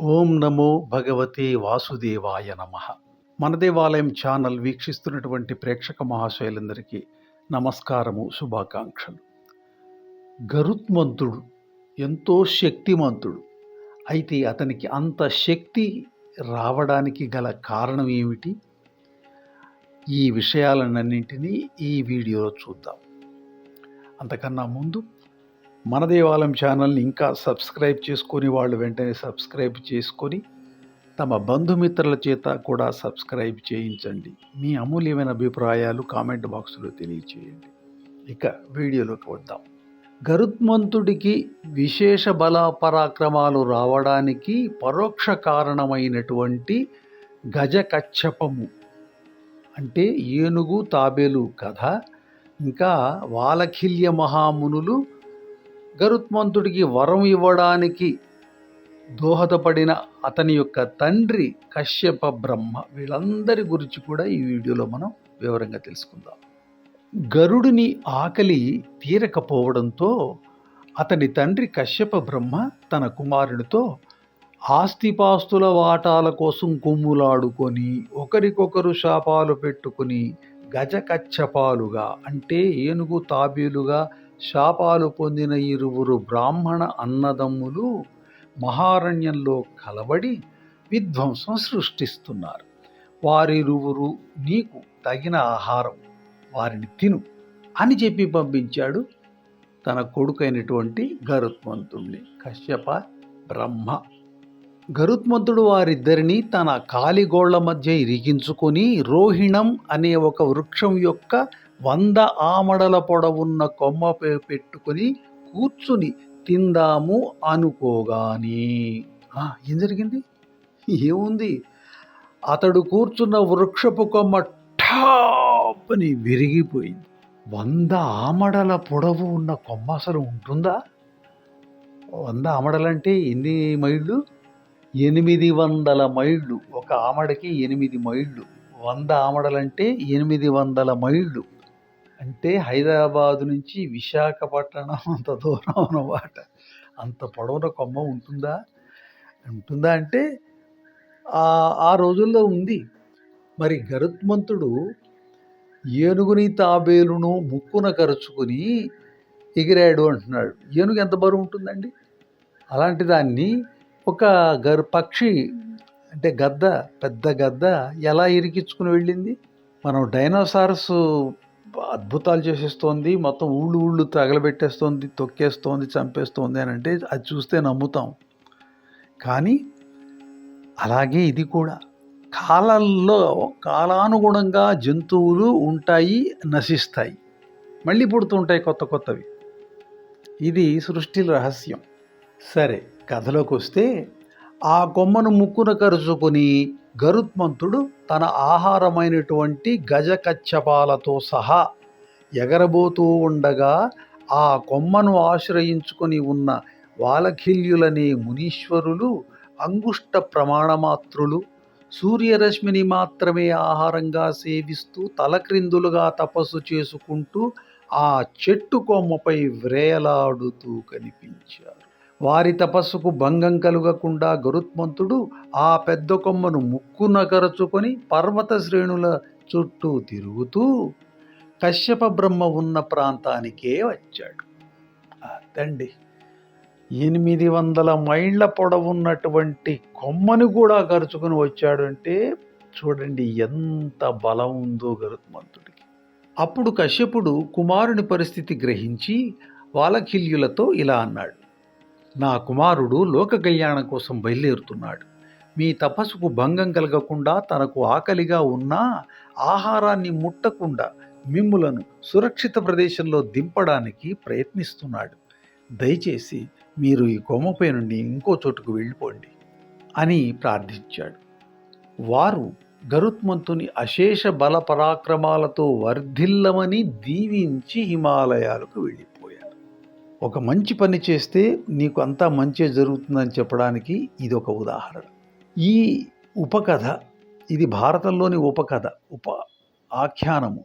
ఓం నమో భగవతే వాసుదేవాయ నమ. మన దేవాలయం ఛానల్ వీక్షిస్తున్నటువంటి ప్రేక్షక మహాశయులందరికీ నమస్కారము శుభాకాంక్షలు. గరుత్మంతుడు ఎంతో శక్తిమంతుడు. అయితే అతనికి అంత శక్తి రావడానికి గల కారణం ఏమిటి? ఈ విషయాలన్నింటినీ ఈ వీడియోలో చూద్దాం. అంతకన్నా ముందు మన దేవాలయం ఛానల్ని ఇంకా సబ్స్క్రైబ్ చేసుకొని వాళ్ళు వెంటనే సబ్స్క్రైబ్ చేసుకొని తమ బంధుమిత్రుల చేత కూడా సబ్స్క్రైబ్ చేయించండి. మీ అమూల్యమైన అభిప్రాయాలు కామెంట్ బాక్స్లో తెలియచేయండి. ఇక వీడియోలోకి వద్దాం గరుత్మంతుడికి విశేష బల పరాక్రమాలు రావడానికి పరోక్ష కారణమైనటువంటి గజకచ్చపము అంటే ఏనుగు తాబేలు కథ. ఇంకా వాలఖిల్య మహామునులు గరుత్మంతుడికి వరం ఇవ్వడానికి దోహదపడిన అతని యొక్క తండ్రి కశ్యప బ్రహ్మ. వీళ్ళందరి గురించి కూడా ఈ వీడియోలో మనం వివరంగా తెలుసుకుందాం. గరుడిని ఆకలి తీరకపోవడంతో అతని తండ్రి కశ్యప బ్రహ్మ తన కుమారుడితో ఆస్తిపాస్తుల వాటాల కోసం కొమ్ములాడుకొని ఒకరికొకరు శాపాలు పెట్టుకుని గజకచ్చపాలుగా అంటే ఏనుగు తాబేలుగా శాపాలు పొందిన ఇరువురు బ్రాహ్మణ అన్నదమ్ములు మహారణ్యంలో కలబడి విధ్వంసం సృష్టిస్తున్నారు. వారిరువురు నీకు తగిన ఆహారం వారిని తిను అని చెప్పి పంపించాడు తన కొడుకైనటువంటి గరుత్మంతుణ్ణి. కశ్యప బ్రహ్మ. గరుత్మంతుడు వారిద్దరిని తన కాలిగోళ్ళ మధ్య ఇరిగించుకొని రోహిణం అనే ఒక వృక్షం యొక్క వంద ఆమడల పొడవున్న కొమ్మ పెట్టుకుని పెట్టుకొని కూర్చుని తిందాము అనుకోగాని. ఏం జరిగింది? ఏముంది? అతడు కూర్చున్న వృక్షపు కొమ్మ ఠాప్ని విరిగిపోయింది. వంద ఆమడల పొడవు ఉన్న కొమ్మ అసలు ఉంటుందా? వంద ఆమడలంటే ఎన్ని మైళ్ళు? ఎనిమిది వందల మైళ్ళు. ఒక ఆమడకి ఎనిమిది మైళ్ళు. వంద ఆమడలంటే ఎనిమిది వందల మైళ్ళు. అంటే హైదరాబాద్ నుంచి విశాఖపట్నం అంత దూరం అన్నమాట. అంత పొడవున కొమ్మ ఉంటుందా? ఉంటుందా అంటే ఆ- ఆ రోజుల్లో ఉంది. మరి గరుత్మంతుడు ఏనుగుని తాబేలును ముక్కున కరుచుకుని ఎగిరాడు అంటున్నాడు. ఏనుగు ఎంత బరువు ఉంటుందండి? అలాంటి దాన్ని ఒక గరు పక్షి అంటే గద్ద పెద్ద గద్ద ఎలా ఇరికించుకుని వెళ్ళింది? మనం డైనోసార్స్ అద్భుతాలు చేసేస్తోంది. మొత్తం ఊళ్ళు ఊళ్ళు తగలబెట్టేస్తోంది తొక్కేస్తోంది చంపేస్తోంది అని అంటే అది చూస్తే నమ్ముతాం. కానీ అలాగే ఇది కూడా. కాలాల్లో కాలానుగుణంగా జంతువులు ఉంటాయి నశిస్తాయి. మళ్ళీ పుడుతుంటాయి కొత్త కొత్తవి. ఇది సృష్టి రహస్యం. సరే కథలోకి వస్తే ఆ కొమ్మను ముక్కున కరుచుకుని గరుత్మంతుడు తన ఆహారమైనటువంటి గజకచ్చపాలతో సహా ఎగరబోతూ ఉండగా ఆ కొమ్మను ఆశ్రయించుకొని ఉన్న వాలఖిల్యులనే మునీశ్వరులు అంగుష్ట ప్రమాణమాత్రులు సూర్యరశ్మిని మాత్రమే ఆహారంగా సేవిస్తూ తలక్రిందులుగా తపస్సు చేసుకుంటూ ఆ చెట్టు కొమ్మపై వ్రేలాడుతూ కనిపించారు. వారి తపస్సుకు భంగం కలుగకుండా గరుత్మంతుడు ఆ పెద్ద కొమ్మను ముక్కున కరచుకొని పర్వత శ్రేణుల చుట్టూ తిరుగుతూ కశ్యప బ్రహ్మ ఉన్న ప్రాంతానికే వచ్చాడు. అదండి ఎనిమిది వందల మైళ్ళ పొడవున్నటువంటి కొమ్మని కూడా కరుచుకుని వచ్చాడు అంటే చూడండి ఎంత బలం ఉందో గరుత్మంతుడికి. అప్పుడు కశ్యపుడు కుమారుని పరిస్థితి గ్రహించి వాలఖిల్యులతో ఇలా అన్నాడు నా కుమారుడు లోక కళ్యాణం కోసం బయలుదేరుతున్నాడు. మీ తపస్సుకు భంగం కలగకుండా తనకు ఆకలిగా ఉన్నా ఆహారాన్ని ముట్టకుండా మిమ్ములను సురక్షిత ప్రదేశంలో దింపడానికి ప్రయత్నిస్తున్నాడు. దయచేసి మీరు ఈ కొమ్మపై నుండి ఇంకో చోటుకు వెళ్ళిపోండి అని ప్రార్థించాడు. వారు గరుత్మంతుని అశేష బల పరాక్రమాలతో వర్ధిల్లమని దీవించి హిమాలయాలకు వెళ్ళిపోయారు. ఒక మంచి పని చేస్తే నీకు అంతా మంచే జరుగుతుందని చెప్పడానికి ఇది ఒక ఉదాహరణ. ఈ ఉపకథ ఇది భారతంలోని ఉపకథ ఉప ఆఖ్యానము.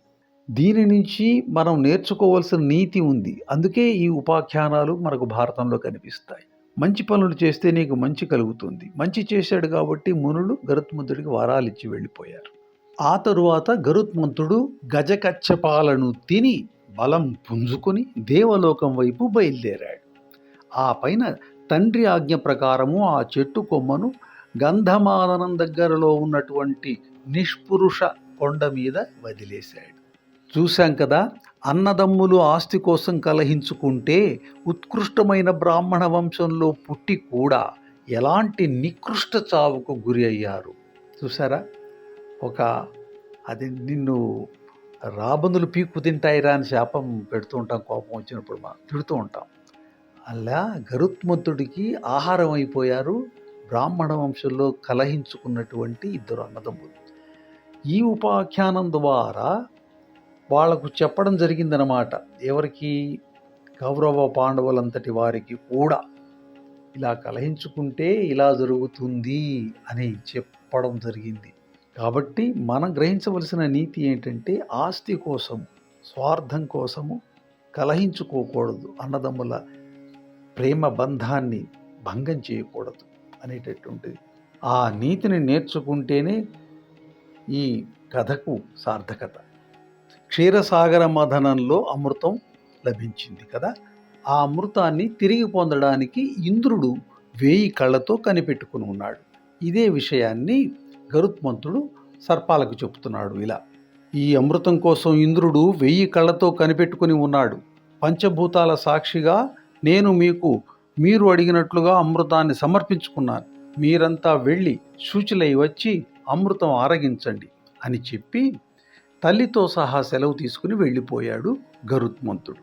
దీని నుంచి మనం నేర్చుకోవాల్సిన నీతి ఉంది. అందుకే ఈ ఉపాఖ్యానాలు మనకు భారతంలో కనిపిస్తాయి. మంచి పనులు చేస్తే నీకు మంచి కలుగుతుంది. మంచి చేశాడు కాబట్టి మునులు గరుత్మంతుడికి వరాలు ఇచ్చి వెళ్ళిపోయారు. ఆ తరువాత గరుత్మంతుడు గజకచ్చపాలను తిని బలం పుంజుకొని దేవలోకం వైపు బయలుదేరాడు. ఆ పైన తండ్రి ఆజ్ఞ ప్రకారము ఆ చెట్టు కొమ్మను గంధమాదనం దగ్గరలో ఉన్నటువంటి నిష్పురుష కొండ మీద వదిలేశాడు. చూశాం కదా అన్నదమ్ములు ఆస్తి కోసం కలహించుకుంటే ఉత్కృష్టమైన బ్రాహ్మణ వంశంలో పుట్టి కూడా ఎలాంటి నికృష్ట చావుకు గురి అయ్యారు. చూసారా ఒక అది నిన్ను రాబందులు పీక్కు తింటాయిరా అని శాపం పెడుతూ ఉంటాం కోపం వచ్చినప్పుడు మనం తిడుతూ ఉంటాం. అలా గరుత్మంతుడికి ఆహారం అయిపోయారు. బ్రాహ్మణ వంశంలో కలహించుకున్నటువంటి ఇద్దరు అన్నదమ్ములు. ఈ ఉపాఖ్యానం ద్వారా వాళ్ళకు చెప్పడం జరిగిందనమాట ఎవరికి? కౌరవ పాండవులంతటి వారికి కూడా. ఇలా కలహించుకుంటే ఇలా జరుగుతుంది అని చెప్పడం జరిగింది. కాబట్టి మనం గ్రహించవలసిన నీతి ఏంటంటే ఆస్తి కోసం స్వార్థం కోసము కలహించుకోకూడదు. అన్నదమ్ముల ప్రేమ బంధాన్ని భంగం చేయకూడదు అనేటటువంటిది. ఆ నీతిని నేర్చుకుంటేనే ఈ కథకు సార్థకత. క్షీరసాగర మథనంలో అమృతం లభించింది కదా. ఆ అమృతాన్ని తిరిగి పొందడానికి ఇంద్రుడు వేయి కళ్ళతో కనిపెట్టుకుని ఉన్నాడు. ఇదే విషయాన్ని గరుత్మంతుడు సర్పాలకు చెప్తున్నాడు ఇలా. ఈ అమృతం కోసం ఇంద్రుడు వెయ్యి కళ్ళతో కనిపెట్టుకుని ఉన్నాడు. పంచభూతాల సాక్షిగా నేను మీకు మీరు అడిగినట్లుగా అమృతాన్ని సమర్పించుకున్నాను. మీరంతా వెళ్ళి శూచిలై వచ్చి అమృతం ఆరగించండి అని చెప్పి తల్లితో సహా సెలవు తీసుకుని వెళ్ళిపోయాడు గరుత్మంతుడు.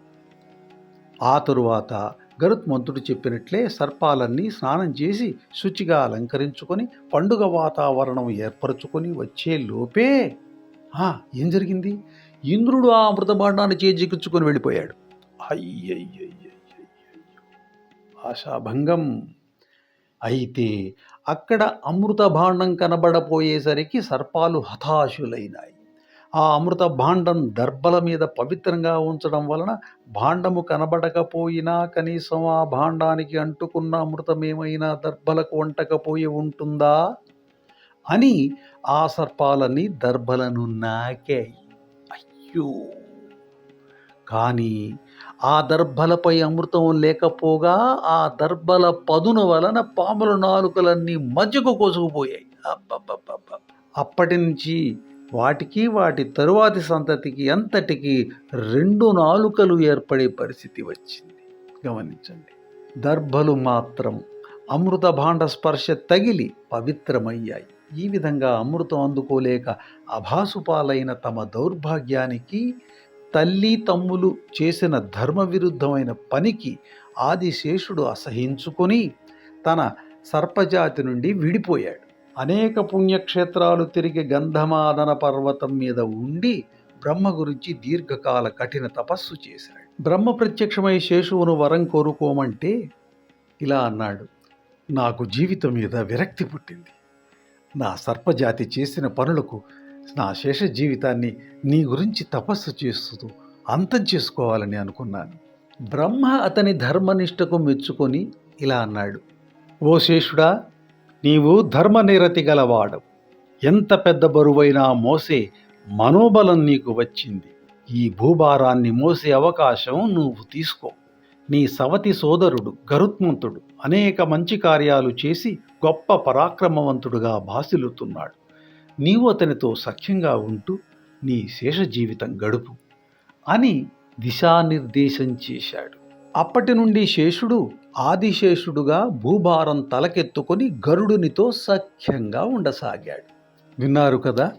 ఆ తరువాత గరుత్మంతుడు చెప్పినట్లే సర్పాలన్నీ స్నానం చేసి శుచిగా అలంకరించుకొని పండుగ వాతావరణం ఏర్పరచుకొని వచ్చే లోపే. ఏం జరిగింది? ఇంద్రుడు ఆ అమృతభాండాన్ని చేజిక్కించుకొని వెళ్ళిపోయాడు. అయ్యయ్యయ్యయ్యయ్యయ్యో. ఆశాభంగం. అయితే అక్కడ అమృత భాండం కనబడపోయేసరికి సర్పాలు హతాశులైనాయి. ఆ అమృత భాండం దర్భల మీద పవిత్రంగా ఉంచడం వలన భాండము కనబడకపోయినా కనీసం ఆ భాండానికి అంటుకున్న అమృతమేమైనా దర్భలకు వంటకపోయి ఉంటుందా? అని ఆ సర్పాలని దర్భలను నాకాయి. అయ్యో! కానీ ఆ దర్భలపై అమృతం లేకపోగా ఆ దర్భల పదును వలన పాముల నాలుకలన్నీ మజ్జకు కోసుకుపోయాయి. అప్పటి నుంచి వాటికి వాటి తరువాతి సంతతికి అంతటికి రెండు నాలుకలు ఏర్పడే పరిస్థితి వచ్చింది. గమనించండి. దర్భలు మాత్రం అమృత భాండ స్పర్శ తగిలి పవిత్రమయ్యాయి. ఈ విధంగా అమృతం అందుకోలేక అభాసుపాలైన తమ దౌర్భాగ్యానికి తల్లి తమ్ములు చేసిన ధర్మ విరుద్ధమైన పనికి ఆదిశేషుడు అసహించుకొని తన సర్పజాతి నుండి విడిపోయాడు. అనేక పుణ్యక్షేత్రాలు తిరిగి గంధమాదన పర్వతం మీద ఉండి బ్రహ్మ గురించి దీర్ఘకాల కఠిన తపస్సు చేశాడు. బ్రహ్మ ప్రత్యక్షమై శేషువును వరం కోరుకోమంటే ఇలా అన్నాడు నాకు జీవితం మీద విరక్తి పుట్టింది. నా సర్పజాతి చేసిన పనులకు నా శేష జీవితాన్ని నీ గురించి తపస్సు చేస్తూ అంతం చేసుకోవాలని అనుకున్నాను. బ్రహ్మ అతని ధర్మనిష్టకు మెచ్చుకొని ఇలా అన్నాడు ఓ శేషుడా నీవు ధర్మనిరతి గలవాడు. ఎంత పెద్ద బరువైనా మోసే మనోబలం నీకు వచ్చింది. ఈ భూభారాన్ని మోసే అవకాశం నువ్వు తీసుకో. నీ సవతి సోదరుడు గరుత్మంతుడు అనేక మంచి కార్యాలు చేసి గొప్ప పరాక్రమవంతుడుగా భాసిల్లుతున్నాడు. నీవు అతనితో సఖ్యంగా ఉంటూ నీ శేష జీవితం గడుపు అని దిశానిర్దేశం చేశాడు. అప్పటి నుండి శేషుడు ఆదిశేషుడుగా భూభారం తలకెత్తుకొని గరుడునితో సఖ్యంగా ఉండసాగాడు. విన్నారు కదా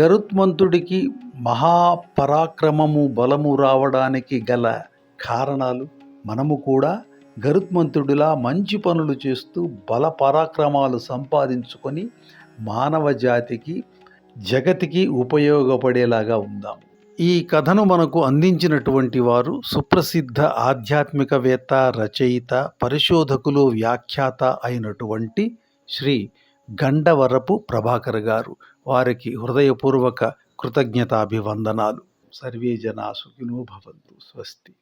గరుత్మంతుడికి మహాపరాక్రమము బలము రావడానికి గల కారణాలు. మనము కూడా గరుత్మంతుడిలా మంచి పనులు చేస్తూ బల పరాక్రమాలు సంపాదించుకొని మానవ జాతికి జగతికి ఉపయోగపడేలాగా ఉందాం ఈ కథను మనకు అందించినటువంటి వారు సుప్రసిద్ధ ఆధ్యాత్మికవేత్త రచయిత పరిశోధకులు వ్యాఖ్యాత అయినటువంటి శ్రీ గండవరపు ప్రభాకర్ గారు. వారికి హృదయపూర్వక కృతజ్ఞతాభివందనాలు. సర్వే జనా సుఖినో భవంతు. స్వస్తి.